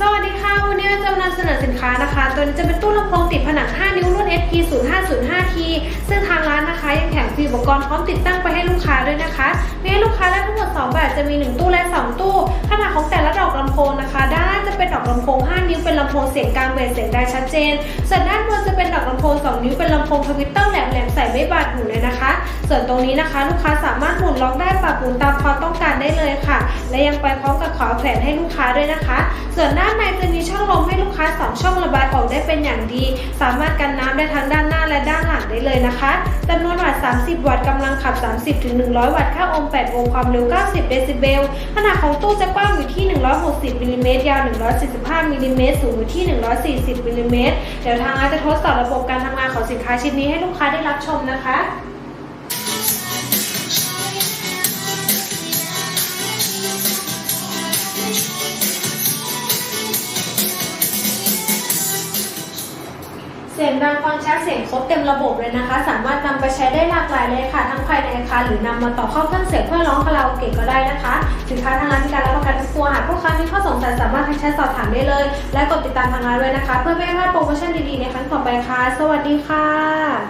สวัสดีค่ะ วันนี้เราจะนำเสนอสินค้านะคะ ตัวนี้จะเป็นตู้ลำโพงติดผนัง 5 นิ้วรุ่น SP 0 5 0 5 T ซึ่งทางร้านนะคะยังแถมฟีอุปกรณ์พร้อมติดตั้งไปให้ลูกค้าด้วยนะคะ มีให้ลูกค้าได้ทั้งหมด 2 แบบ จะมี 1 ตู้และ 2 ตู้ ขนาดของแต่ละดอกลำโพงนะคะ ด้านล่างจะเป็นดอกลำโพง 5 นิ้วเป็นลำโพงเสียงกลางเบสเสียงได้ชัดเจน ส่วนด้านบนจะเป็นดอกลำโพง 2 นิ้วเป็นลำโพงทวิตเตอร์แหลมๆใส่ไม่บาดหูเลยนะคะ ส่วนตรงนี้นะคะ ลูกค้าสามารถหมุนล็อกได้ปรับหมุนตามความต้องการได้ และยังไปพร้อมกับขอแขวนให้ลูกค้าด้วยนะคะ ส่วนด้านในจะมีช่องลมให้ลูกค้า 2 ช่องระบายออกได้เป็นอย่างดี สามารถกันน้ำได้ทั้งด้านหน้าและด้านหลังได้เลยนะคะจำนวนวัตต์ 30 วัตต์กำลังขับ 30-100 วัตต์ค่าโอห์ม8โวลต์ความเร็ว 90 เดซิเบล ขนาดของตู้จะกว้างอยู่ที่ 160มิลลิเมตรยาว 145มิลลิเมตรสูงอยู่ที่ 140มิลลิเมตรเดี๋ยวทางร้านจะทดสอบระบบการทำงานของสินค้าชิ้นนี้ให้ลูกค้าได้รับชมนะคะ เสียงดังฟังชัดเสียงครบเต็มระบบเลยนะคะ สามารถนำไปใช้ได้หลากหลายเลยค่ะ ทั้งภายในอาคารหรือนำมาต่อเข้าเครื่องเสียงเพื่อร้องคาราโอเกะก็ได้นะคะสินค้าทางร้านมีการรับประกันทุกตัวหากลูกค้ามีข้อสงสัยสามารถทักแชทสอบถามได้เลย และกดติดตามทางร้านด้วยนะคะ เพื่อไม่พลาดโปรโมชั่นดีๆในครั้งต่อไปค่ะ สวัสดีค่ะ